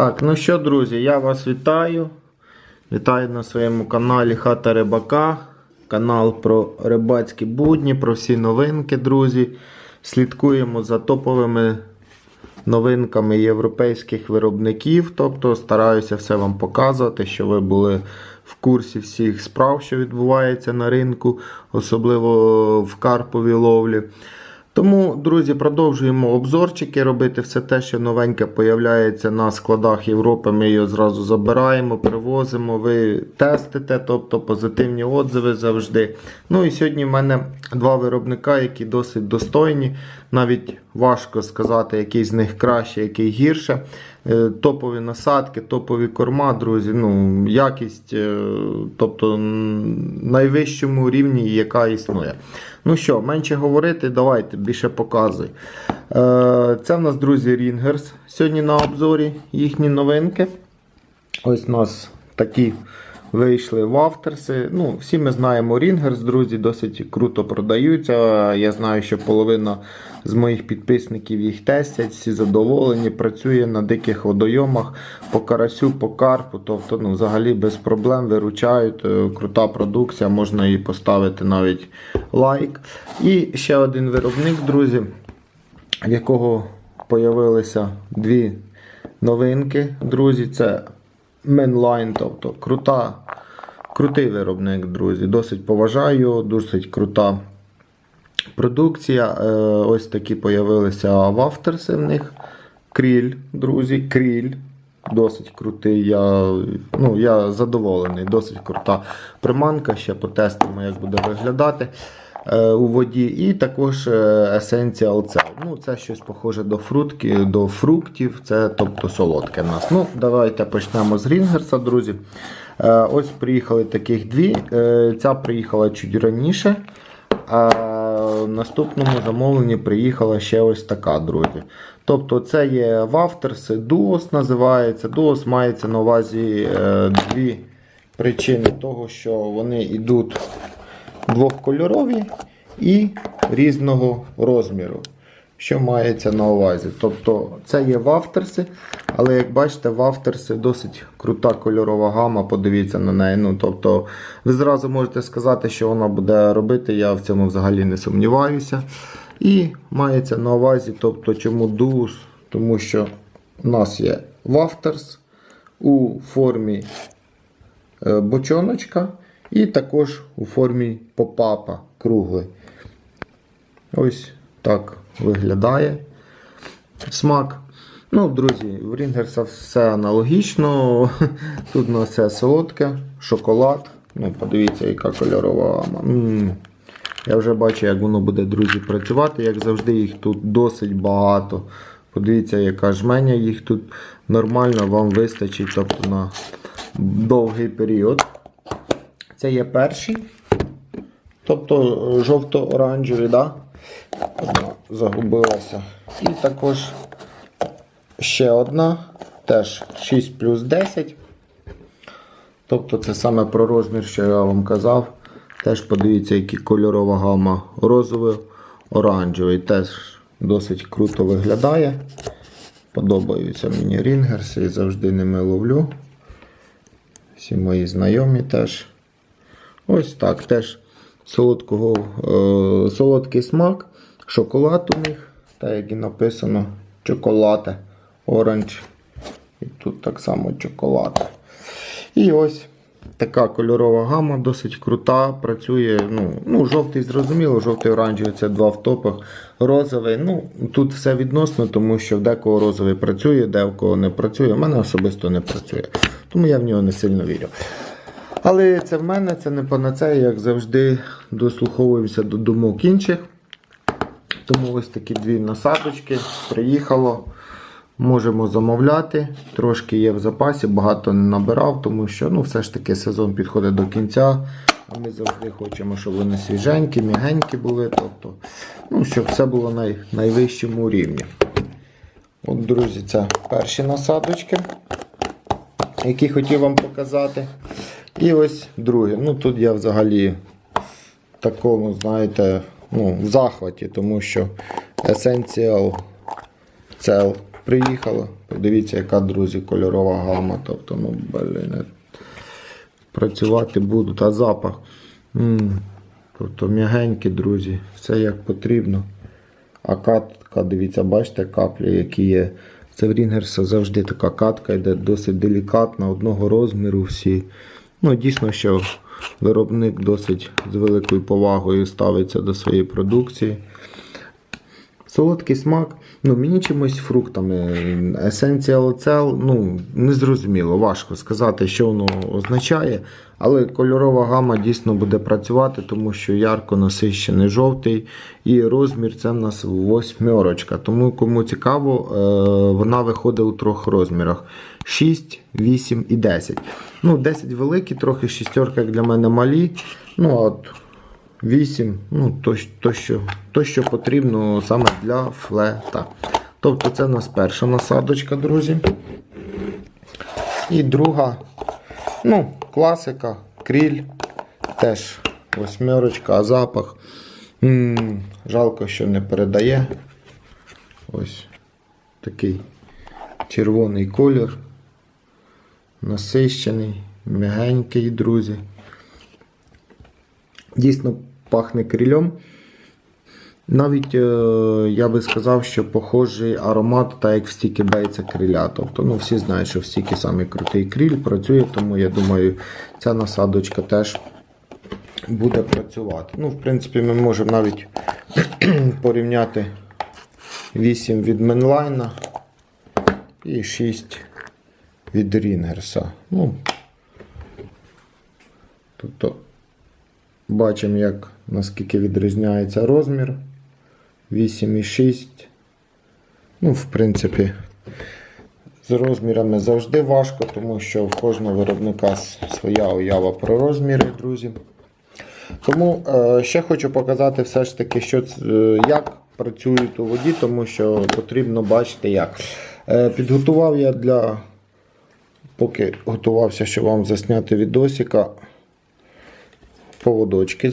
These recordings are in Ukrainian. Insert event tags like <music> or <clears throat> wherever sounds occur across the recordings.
Так, ну що, друзі, я вас вітаю. Вітаю на своєму каналі Хата Рибака. Канал про рибацькі будні, про всі новинки, друзі. Слідкуємо за топовими новинками європейських виробників. Тобто стараюся все вам показувати, щоб ви були в курсі всіх справ, що відбувається на ринку, особливо в карповій ловлі. Тому, друзі, продовжуємо обзорчики, робити все те, що новеньке появляється на складах Європи. Ми його зразу забираємо, привозимо, ви тестите, тобто позитивні отзиви завжди. Ну і сьогодні в мене два виробника, які досить достойні. Навіть важко сказати, який з них краще, який гірше. Е, Топові насадки, топові корма, друзі. Ну, якість, е, тобто найвищому рівні, яка існує. Ну що, менше говорити, давайте більше показуй. Е, Це в нас, друзі, Рінгерс. Сьогодні на обзорі їхні новинки. Ось у нас такі вийшли вафтерси. Ну, всі ми знаємо Рінгерс, друзі, досить круто продаються. Я знаю, що половина з моїх підписників їх тестять, всі задоволені, працює на диких водойомах по карасю, по карпу. Тобто, ну, взагалі без проблем виручають. Е, Крута продукція, можна їй поставити навіть лайк. І ще один виробник, друзі, в якого появилися дві новинки, друзі. Це Mainline, тобто крута, крутий виробник, друзі. Досить поважаю, досить крута продукція. Е, Ось такі появилися вафтерси в них. Кріль, друзі, кріль. Досить крутий. Я, ну, я задоволений, досить крута приманка. Ще потестимо, як буде виглядати у воді. І також е, Essential Cell. Ну, це щось похоже до фрутки, до фруктів, це тобто солодке в нас. Ну, Давайте почнемо з Рінгерса, друзі. Е, Ось приїхали таких дві. Е, Ця приїхала чуть раніше. А в наступному замовленні приїхала ще ось така, друзі. Тобто це є вафтерси, дуос називається. Дуос мається на увазі е, дві причини того, що вони йдуть двохкольорові і різного розміру. Що мається на увазі? Тобто це є вафтерси, але як бачите, вафтерси досить крута кольорова гама, подивіться на неї. Ну, тобто, ви зразу можете сказати, що вона буде робити, я в цьому взагалі не сумніваюся. І мається на увазі, тобто, чому дуус? Тому що у нас є вафтерс у формі е, бочоночка і також у формі попапа круглий. Ось так виглядає смак. Ну, друзі, в Рінгерса все аналогічно. <laughs> Тут у нас все солодке, шоколад. Ну, подивіться, яка кольорова. Я вже бачу, як воно буде, друзі, працювати. Як завжди, їх тут досить багато. Подивіться, яка жменя їх тут нормально вам вистачить тобто на довгий період. Це є перший. Тобто е, жовто-оранжевий, да? Загубилася. І також ще одна, теж 6 плюс 10. Тобто це саме про розмір, що я вам казав. Теж подивіться, які кольорова гама розовий, оранжевий. Теж досить круто виглядає. Подобаються мені рінгерси завжди ними ловлю. Всі мої знайомі теж. Ось так. Теж солодкого, е, солодкий смак, шоколад у них, так як і написано, чоколате, оранж. І тут так само чоколад. І ось така кольорова гама, досить крута. Працює. ну, ну Жовтий зрозуміло, жовтий оранжевий це два в топах. Розовий. ну Тут все відносно, тому що в декого розовий працює, де кого не працює. У мене особисто не працює. Тому я в нього не сильно вірю. Але це в мене, це не панацея, як завжди, дослуховуємося до думок інших. Тому ось такі дві насадочки. Приїхало. Можемо замовляти. Tрошки є в запасі, багато не набирав, тому що ну, все ж таки сезон підходить до кінця. А ми завжди хочемо, щоб вони свіженькі, м'ягенькі були. Тобто, ну, щоб все було на най, найвищому рівні. От, друзі, це перші насадочки, які хотів вам показати. І ось друге. Ну тут я взагалі такому, знаєте, ну, в захваті, тому що Essential Cell приїхало. Подивіться, яка, друзі, кольорова гама. Тобто, ну, блін, працювати будуть, а запах. м Тобто м'ягенький, друзі, все як потрібно. А катка, дивіться, бачите, каплі, які є. Це в Рінгерса завжди така катка йде досить делікатна, одного розміру всі. Ну, дійсно, що виробник досить з великою повагою ставиться до своєї продукції. Солодкий смак, ну мені чимось фруктами. Есенція оцел, ну незрозуміло, важко сказати, що воно означає. Але кольорова гама дійсно буде працювати, тому що ярко насищений жовтий і розмір це в нас восьмерочка. Тому кому цікаво, е, вона виходить у трьох розмірах: 6, 8 і 10. Ну, 10 великі, трохи шістерка як для мене малі. Ну, от 8, ну, то, то, що, то, що потрібно саме для флета. Тобто це у нас перша насадочка, друзі. І друга, ну, класика, кріль, теж восьмерочка, а запах. м жалко, що не передає. Ось такий червоний колір. Насищений, м'ягенький, друзі. Дійсно пахне крильом. Навіть е, я би сказав, що похожий аромат, так як в стіки бейця криля. Тобто, ну, всі знають, що в стіки самий крутий криль працює, тому я думаю, ця насадочка теж буде працювати. Ну, в принципі, ми можемо навіть <clears throat> порівняти 8 від Менлайна і 6 від Рінгерса. Ну, тобто Бачимо, як наскільки відрізняється розмір. 8,6. Ну, в принципі, з розмірами завжди важко, тому що в кожного виробника своя уява про розміри, друзі. Тому е, ще хочу показати все ж таки, що, е, як працюють у воді, тому що потрібно бачити як. Е, підготував я для, поки готувався, щоб вам засняти відосика, поводочки,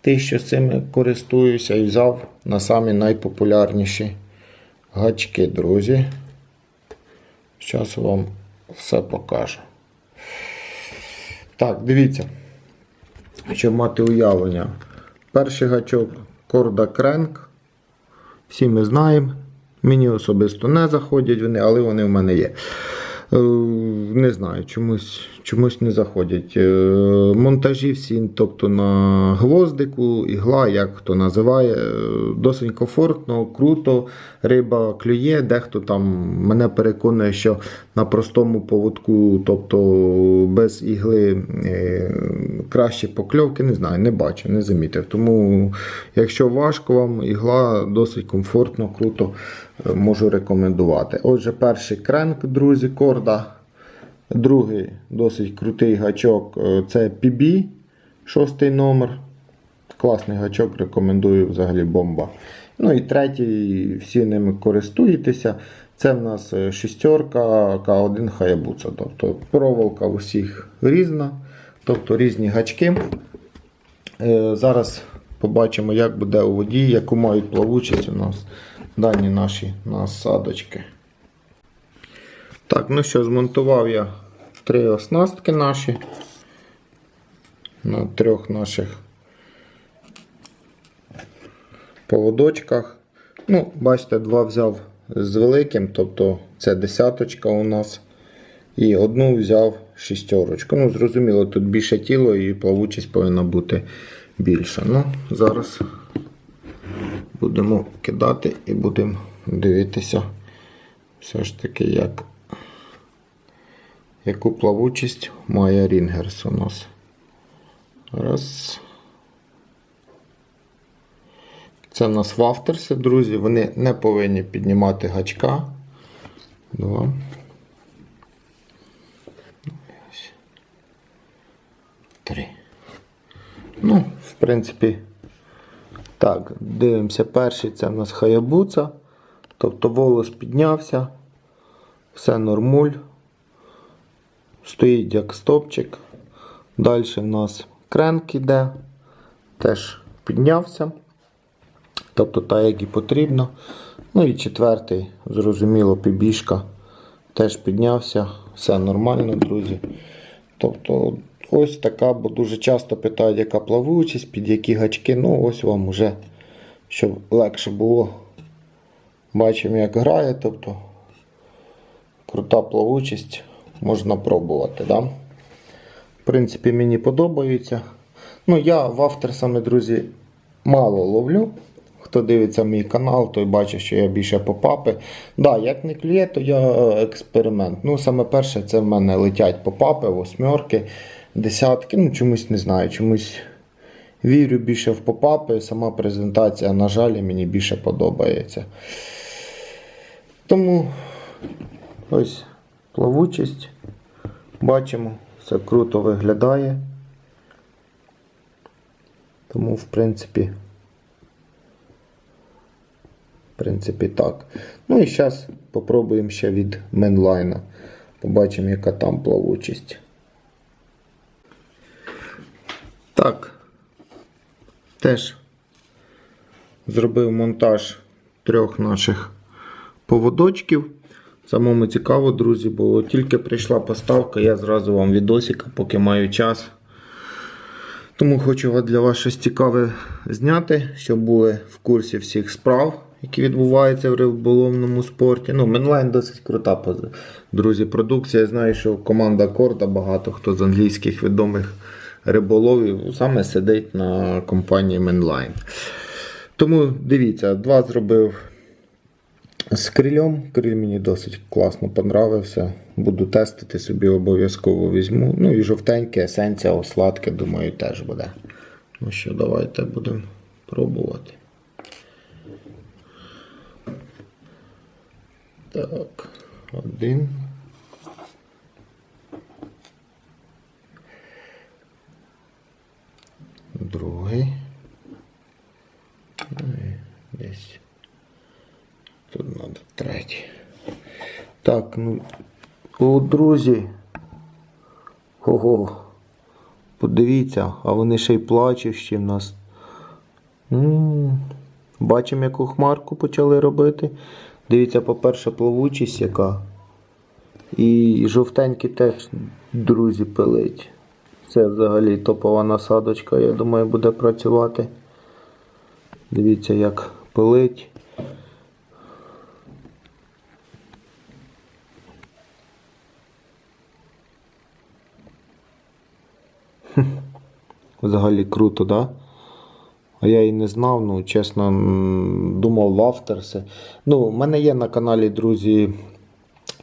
ті, що з цими користуюся, і взяв на самі найпопулярніші гачки, друзі. Зараз вам все покажу. Так, дивіться, щоб мати уявлення. Перший гачок Корда Кренк. Всі ми знаємо. Мені особисто не заходять вони, але вони в мене є. Е, Не знаю, чомусь, чомусь не заходять. Е, Монтажі всі, тобто на гвоздику, ігла, як хто називає, е, досить комфортно, круто, риба клює, дехто там мене переконує, що на простому поводку, тобто без ігли е, кращі покльовки, не знаю, не бачу, не замітив. Тому, якщо важко вам, ігла досить комфортно, круто можу рекомендувати. Отже, перший кренк, друзі, корда. Другий досить крутий гачок е, це PB, шостий номер. Класний гачок, рекомендую взагалі бомба. Ну і третій, всі ними користуєтеся. Це в нас е, шістерка К1 Hayabusa. Тобто проволока у всіх різна, тобто різні гачки. Е, Зараз побачимо, як буде у воді, яку мають плавучість у нас дані наші насадочки. Так, ну що, змонтував я три оснастки наші на трьох наших поводочках. Ну, бачите, два взяв з великим, тобто це десяточка у нас. І одну взяв шістерочку. Ну, зрозуміло, тут більше тіло і плавучість повинна бути більша. Ну, зараз будемо кидати і будемо дивитися все ж таки, як, яку плавучість має рінгерс у нас. Раз. Це в нас вафтерси, друзі. Вони не повинні піднімати гачка. Два. Три. Ну, в принципі, так, дивимося. Перший це в нас хаябуца. Тобто волос піднявся. Все нормуль. Стоїть як стопчик. Далі в нас кренк іде. Теж піднявся. Тобто так, як і потрібно. Ну і четвертий, зрозуміло, пібішка теж піднявся. Все нормально, друзі. Тобто, ось така, бо дуже часто питають, яка плавучість, під які гачки. Ну, ось вам уже, щоб легше було. Бачимо, як грає. Тобто, крута плавучість можна пробувати. Да? В принципі, мені подобається. Ну, я в авторсами, друзі, мало ловлю. Хто дивиться мій канал, той бачить, що я більше попапи. Да, як не клює, то я е, експеримент. Ну, саме перше, це в мене летять попапи, восьмерки, десятки. Ну, чомусь не знаю, чомусь вірю більше в попапи. Сама презентація, на жаль, мені більше подобається. Тому ось плавучість. Бачимо, все круто виглядає. Тому, в принципі, в принципі, так. Ну і зараз попробуємо ще від менлайна. Побачимо, яка там плавучість. Так. Теж зробив монтаж трьох наших поводочків. Самому цікаво, друзі, бо тільки прийшла поставка, я зразу вам відосика, поки маю час. Тому хочу для вас щось цікаве зняти, щоб були в курсі всіх справ, які відбуваються в риболовному спорті. Ну, Менлайн досить крута друзі, продукція. Я знаю, що команда Корда, багато хто з англійських відомих риболовів саме сидить на компанії Менлайн. Тому дивіться, два зробив з крильом, Криль мені досить класно понравився. Буду тестити собі обов'язково візьму. Ну і жовтеньке, есенція, сладке, думаю, теж буде. Ну що, давайте будемо пробувати. Так, один. Другий. Ну і десь. Тут треба третій. Так, ну. О, друзі. Ого. Подивіться, а вони ще й плачущі в нас. Бачимо, яку хмарку почали робити. Дивіться, по-перше, плавучість яка. І жовтенький теж, друзі, пилить. Це взагалі топова насадочка, я думаю, буде працювати. Дивіться, як пилить. Взагалі круто, да? А я і не знав, ну, чесно, думав в авторси. Ну, у мене є на каналі, друзі,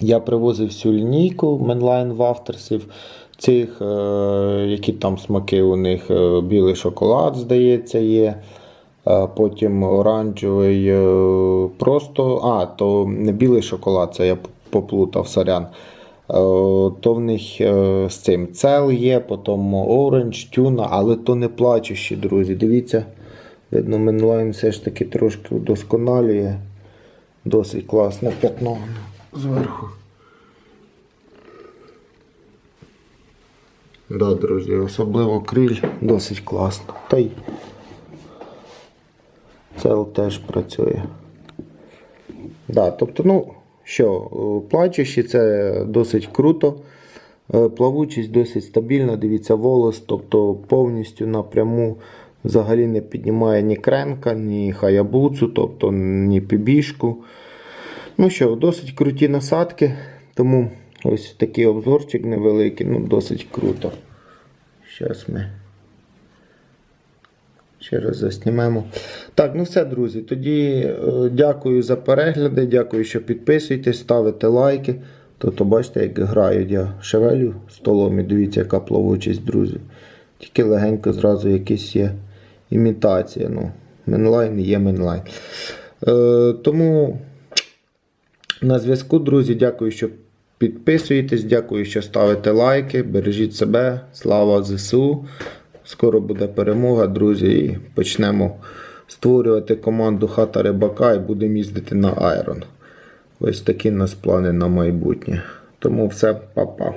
я привозив всю лінійку Менлайн в авторсів. Цих, е, які там смаки у них, е, білий шоколад, здається, є. Потім оранжевий е, просто. А, то не білий шоколад, це я поплутав сорян. То в них е, з цим цел є, потім оранж, тюна, але то не плачущі, друзі. Дивіться, видно, Менлайн все ж таки трошки удосконалює. Досить класне пятно зверху. Да, друзі, особливо криль досить класно. Та й цел теж працює. Да, тобто, ну, що, е, плачущі це досить круто. Е, Плавучість досить стабільна, дивіться, волос, тобто повністю напряму взагалі не піднімає ні кренка, ні хаябуцу, тобто ні пібішку. Ну що, досить круті насадки, тому ось такий обзорчик невеликий, ну досить круто. Зараз ми ще раз заснімемо. Так, ну все, друзі. Тоді е, дякую за перегляди, дякую, що підписуєтесь, ставите лайки. Тобто, бачите, як грають я шевелю столом і дивіться, яка плавучість, друзі. Тільки легенько зразу якась є імітація. Ну, Менлайн є менлайн. Е, тому на зв'язку, друзі, дякую, що підписуєтесь, дякую, що ставите лайки. Бережіть себе, слава ЗСУ. Скоро буде перемога, друзі, і почнемо створювати команду хата рибака і будемо їздити на Айрон. Ось такі у нас плани на майбутнє. Тому все, па-па.